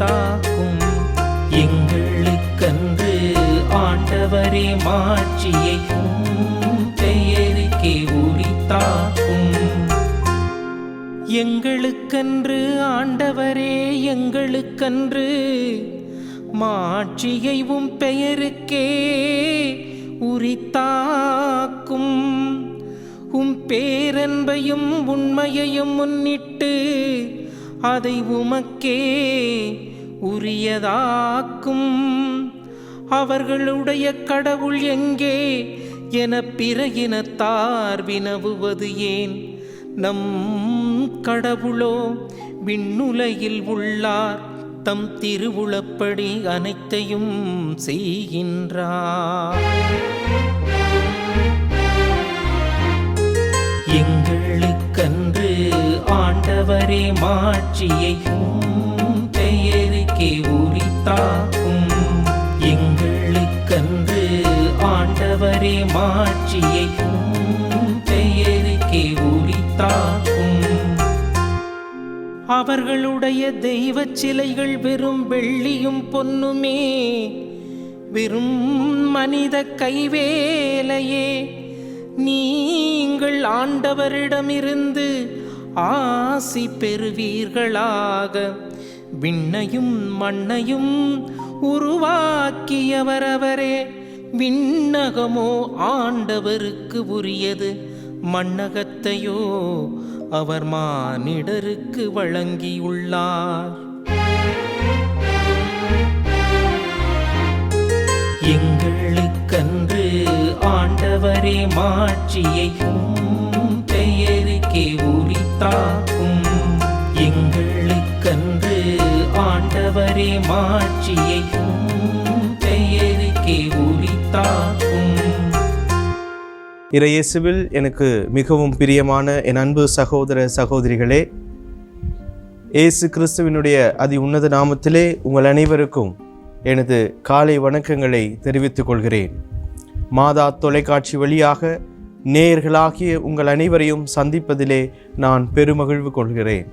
தாக்கும் எங்களுக்கன்று ஆண்டவரே மாட்சியையும் பெயருக்கே உரித்தாக்கும் எங்களுக்கன்று ஆண்டவரே எங்களுக்கன்று மாட்சியைவும் பெயருக்கே உரித்தாக்கும் உம் பேரன்பையும் உண்மையையும் முன்னிட்டு அதை உமக்கே உரியதாக்கும். அவர்களுடைய கடவுள் எங்கே என பிற இனத்தார் வினவுவது ஏன்? நம் கடவுளோ விண்ணுலகில் உள்ளார் தம் திருவுளப்படி அனைத்தையும் செய்கின்றார். எங்களுக்கன்று ஆண்டவரே மாட்சியையும் உரித்தாக்கும் எங்களுக்கன்று ஆண்டவரே மாட்சியை பெயருக்கே உரித்தாக்கும் அவர்களுடைய தெய்வச் சிலைகள் வெறும் வெள்ளியும் பொன்னுமே. வெறும் மனித கைவேலையே. நீங்கள் ஆண்டவரிடமிருந்து ஆசி பெறுவீர்களாக. விண்ணையும் மண்ணையும் உருவாக்கியவரவரே விண்ணகமோ ஆண்டவருக்கு உரியது. மண்ணகத்தையோ அவர் மானிடருக்கு வழங்கியுள்ளார். எங்களுக்கன்று ஆண்டவரே மாட்சியையும் பெயருக்கே உரித்தார். மாறே மாட்சியை பெயருக்கே உரித்தாக்கும். இறையேசுவில் எனக்கு மிகவும் பிரியமான என் அன்பு சகோதர சகோதரிகளே இயேசு கிறிஸ்துவினுடைய அதி உன்னத நாமத்திலே உங்கள் அனைவருக்கும் எனது காலை வணக்கங்களை தெரிவித்துக் கொள்கிறேன். மாதா தொலைக்காட்சி வழியாக நேயர்களாகிய உங்கள் அனைவரையும் சந்திப்பதிலே நான் பெருமகிழ்வு கொள்கிறேன்.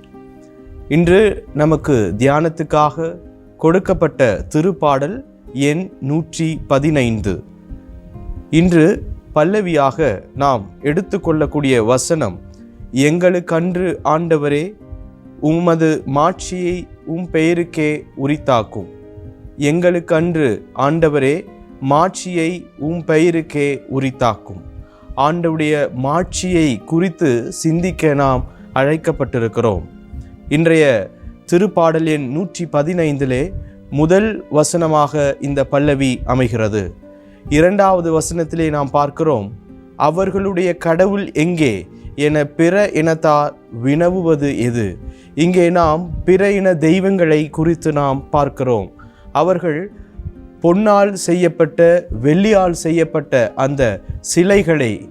இன்று நமக்கு தியானத்துக்காக கொடுக்கப்பட்ட திருப்பாடல் எண் நூற்றி பதினைந்து. இன்று பல்லவியாக நாம் எடுத்துக்கொள்ளக்கூடிய வசனம் எங்களுக்கன்று ஆண்டவரே உமது மாட்சியை உம் பெயருக்கே உரித்தாக்கும். எங்களுக்கன்று ஆண்டவரே மாட்சியை உம் பெயருக்கே உரித்தாக்கும். ஆண்டவுடைய மாட்சியை குறித்து சிந்திக்க நாம் அழைக்கப்பட்டிருக்கிறோம். இன்றைய திருப்பாடல் எண் நூற்றி பதினைந்திலே முதல் வசனமாக இந்த பல்லவி அமைகிறது. இரண்டாவது வசனத்திலே நாம் பார்க்கிறோம் அவர்களுடைய கடவுள் எங்கே? என பிற இனத்தார் வினவுவது எது? இங்கே நாம் பிற இன தெய்வங்களை குறித்து நாம் பார்க்கிறோம். அவர்கள் பொன்னால் செய்யப்பட்ட வெள்ளியால் செய்யப்பட்ட அந்த சிலைகளை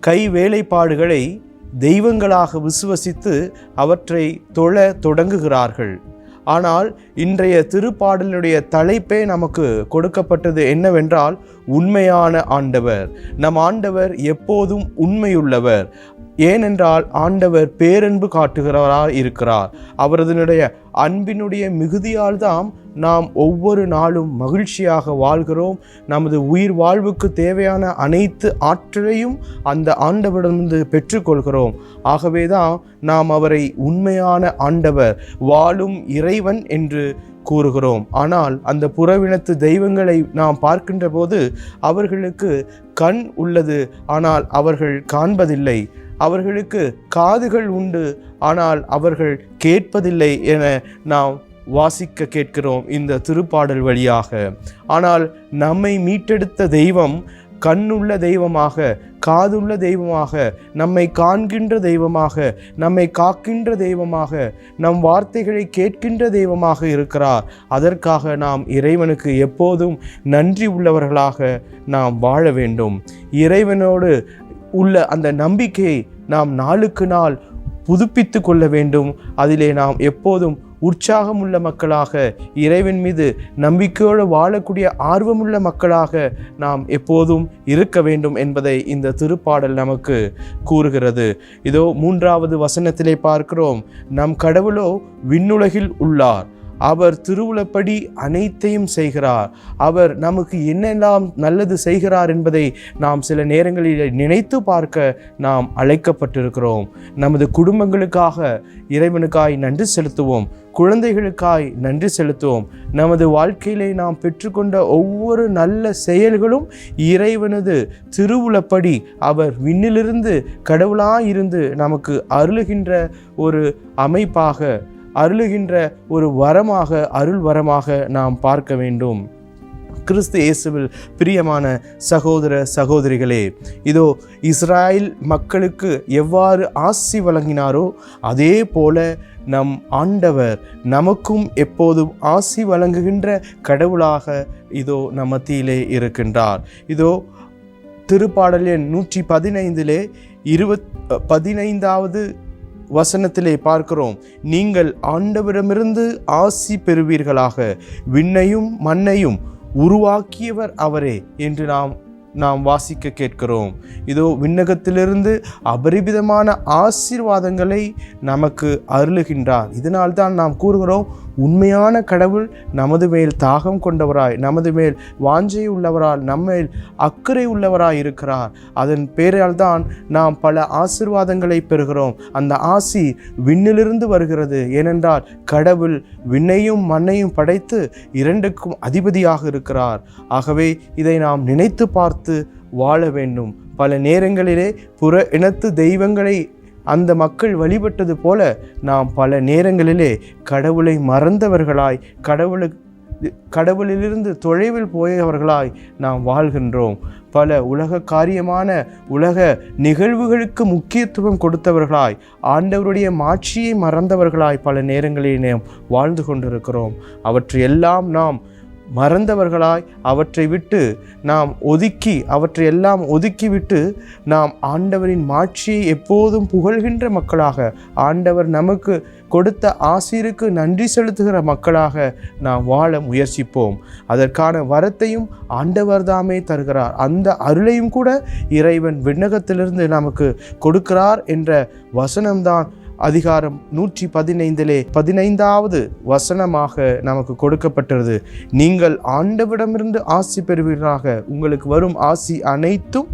கை வேலைப்பாடுகளை தெய்வங்களாக விசுவசித்து அவற்றை தொழ தொடங்குகிறார்கள். ஆனால் இன்றைய திருப்பாடலினுடைய தலைப்பே நமக்கு கொடுக்கப்பட்டது என்னவென்றால் உண்மையான ஆண்டவர். நம் ஆண்டவர் எப்போதும் உண்மையுள்ளவர். ஏனென்றால் ஆண்டவர் பேரன்பு காட்டுகிறவராக இருக்கிறார். அவரதனுடைய அன்பினுடைய மிகுதியால் தான் நாம் ஒவ்வொரு நாளும் மகிழ்ச்சியாக வாழ்கிறோம். நமது உயிர் வாழ்வுக்கு தேவையான அனைத்து ஆற்றலையும் அந்த ஆண்டவரிடமிருந்து பெற்றுக்கொள்கிறோம். ஆகவே தான் நாம் அவரை உண்மையான ஆண்டவர் வாழும் இறைவன் என்று கூறுகிறோம். ஆனால் அந்த புறவினத்து தெய்வங்களை நாம் பார்க்கின்ற போது அவர்களுக்கு கண் உள்ளது. ஆனால் அவர்கள் காண்பதில்லை. அவர்களுக்கு காதுகள் உண்டு. ஆனால் அவர்கள் கேட்பதில்லை என நாம் வாசிக்க கேட்கிறோம் இந்த திருப்பாடல் வழியாக. ஆனால் நம்மை மீட்டெடுத்த தெய்வம் கண்ணுள்ள தெய்வமாக காதுள்ள தெய்வமாக நம்மை காண்கின்ற தெய்வமாக நம்மை காக்கின்ற தெய்வமாக நம் வார்த்தைகளை கேட்கின்ற தெய்வமாக இருக்கிறார். அதற்காக நாம் இறைவனுக்கு எப்போதும் நன்றி உள்ளவர்களாக நாம் வாழ வேண்டும். இறைவனோடு உள்ள அந்த நம்பிக்கையை நாம் நாளுக்கு நாள் புதுப்பித்து கொள்ள வேண்டும். அதிலே நாம் எப்போதும் உற்சாகமுள்ள மக்களாக இறைவன் மீது நம்பிக்கையோடு வாழக்கூடிய ஆர்வமுள்ள மக்களாக நாம் எப்போதும் இருக்க வேண்டும் என்பதை இந்த திருப்பாடல் நமக்கு கூறுகிறது. இதோ மூன்றாவது வசனத்திலே பார்க்கிறோம். நம் கடவுளோ விண்ணுலகில் உள்ளார். அவர் திருவுளப்படி அனைத்தையும் செய்கிறார். அவர் நமக்கு என்னெல்லாம் நல்லது செய்கிறார் என்பதை நாம் சில நேரங்களில் நினைத்து பார்க்க நாம் அழைக்கப்பட்டிருக்கிறோம். நமது குடும்பங்களுக்காக இறைவனுக்காய் நன்றி செலுத்துவோம். குழந்தைகளுக்காய் நன்றி செலுத்துவோம். நமது வாழ்க்கையிலே நாம் பெற்றுக்கொண்ட ஒவ்வொரு நல்ல செயல்களும் இறைவனது திருவுளப்படி அவர் விண்ணிலிருந்து கடவுளாயிருந்து நமக்கு அருளுகின்ற ஒரு அமைப்பாக அருளுகின்ற ஒரு வரமாக அருள் வரமாக நாம் பார்க்க வேண்டும். கிறிஸ்து இயேசுவில் பிரியமான சகோதர சகோதரிகளே இதோ இஸ்ராயல் மக்களுக்கு எவ்வாறு ஆசி வழங்கினாரோ அதே போல நம் ஆண்டவர் நமக்கும் எப்போதும் ஆசி வழங்குகின்ற கடவுளாக இதோ நம் மத்தியிலே இருக்கின்றார். இதோ திருப்பாடல் எண் நூற்றி பதினைந்திலே இருபத் பதினைந்தாவது வசனத்திலே பார்க்கிறோம் நீங்கள் ஆண்டவரிடமிருந்து ஆசி பெறுவீர்களாக விண்ணையும் மண்ணையும் உருவாக்கியவர் அவரே என்று நாம் நாம் வாசிக்க கேட்கிறோம். இதோ விண்ணகத்திலிருந்து அபரிமிதமான ஆசீர்வாதங்களை நமக்கு அருளுகின்றார். இதனால்தான் நாம் கூறுகிறோம் உண்மையான கடவுள் நமது மேல் தாகம் கொண்டவராய் நமது மேல் வாஞ்சை உள்ளவரால் நம்மேல் அக்கறை உள்ளவராய் இருக்கிறார். அதன் பேரால் தான் நாம் பல ஆசிர்வாதங்களை பெறுகிறோம். அந்த ஆசி விண்ணிலிருந்து வருகிறது. ஏனென்றால் கடவுள் விண்ணையும் மண்ணையும் படைத்து இரண்டுக்கும் அதிபதியாக இருக்கிறார். ஆகவே இதை நாம் நினைத்து பார்த்து வாழ வேண்டும். பல நேரங்களிலே புற இனத்து தெய்வங்களை அந்த மக்கள் வழிபட்டது போல நாம் பல நேரங்களிலே கடவுளை மறந்தவர்களாய் கடவுளு கடவுளிலிருந்து தொலைவில் போயவர்களாய் நாம் வாழ்கின்றோம். பல உலக காரியமான உலக நிகழ்வுகளுக்கு முக்கியத்துவம் கொடுத்தவர்களாய் ஆண்டவருடைய மாட்சியை மறந்தவர்களாய் பல நேரங்களில் நாம் வாழ்ந்து கொண்டிருக்கிறோம். அவற்றையெல்லாம் நாம் மறந்தவர்களாய் அவற்றை விட்டு நாம் ஒதுக்கி அவற்றை எல்லாம் ஒதுக்கிவிட்டு நாம் ஆண்டவரின் மாட்சியை எப்போதும் புகழ்கின்ற மக்களாக ஆண்டவர் நமக்கு கொடுத்த ஆசிருக்கு நன்றி செலுத்துகிற மக்களாக நாம் வாழ முயற்சிப்போம். அதற்கான வரத்தையும் ஆண்டவர் தாமே தருகிறார். அந்த அருளையும் கூட இறைவன் விண்ணகத்திலிருந்து நமக்கு கொடுக்கிறார் என்ற வசனம்தான் அதிகாரம் நூற்றி பதினைந்திலே பதினைந்தாவது வசனமாக நமக்கு கொடுக்கப்பட்டது. நீங்கள் ஆண்டவிடமிருந்து ஆசி பெறுவீர்களாக உங்களுக்கு வரும் ஆசி அனைத்தும்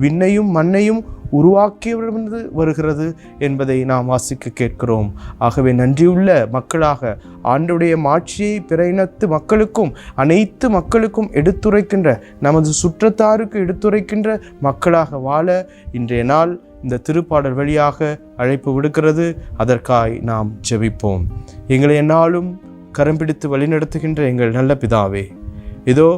விண்ணையும் மண்ணையும் உருவாக்கியவிடமிருந்து வருகிறது என்பதை நாம் வாசிக்க கேட்கிறோம். ஆகவே நன்றியுள்ள மக்களாக ஆண்டுடைய மாட்சியை பிற இனத்து மக்களுக்கும் அனைத்து மக்களுக்கும் எடுத்துரைக்கின்ற நமது சுற்றத்தாருக்கு எடுத்துரைக்கின்ற மக்களாக வாழ இன்றைய நாள் இந்த திருப்பாடல் வழியாக அழைப்பு விடுக்கிறது. அதற்காய் நாம் ஜெபிப்போம். எங்களை என்னாலும் கரம் பிடித்து வழிநடத்துகின்ற எங்கள் நல்ல பிதாவே இதோ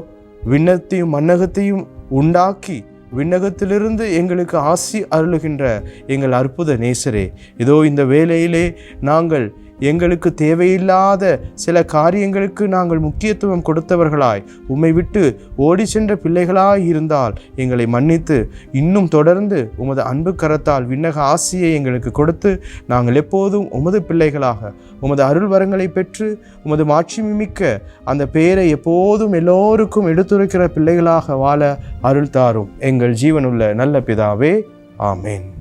விண்ணத்தையும் மன்னகத்தையும் உண்டாக்கி விண்ணகத்திலிருந்து எங்களுக்கு ஆசி அருளுகின்ற எங்கள் அற்புத நேசரே இதோ இந்த வேலையிலே நாங்கள் எங்களுக்கு தேவையில்லாத சில காரியங்களுக்கு நாங்கள் முக்கியத்துவம் கொடுத்தவர்களாய் உம்மை விட்டு ஓடி சென்ற பிள்ளைகளாய் இருந்தால் எங்களை மன்னித்து இன்னும் தொடர்ந்து உமது அன்பு கரத்தால் விண்ணக ஆசியை எங்களுக்கு கொடுத்து நாங்கள் எப்போதும் உமது பிள்ளைகளாக உமது அருள் வரங்களை பெற்று உமது மாட்சி மிக்க அந்த பெயரை எப்போதும் எல்லோருக்கும் எடுத்துரைக்கிற பிள்ளைகளாக வாழ அருள் தாரும் எங்கள் ஜீவனுள்ள நல்ல பிதாவே ஆமேன்.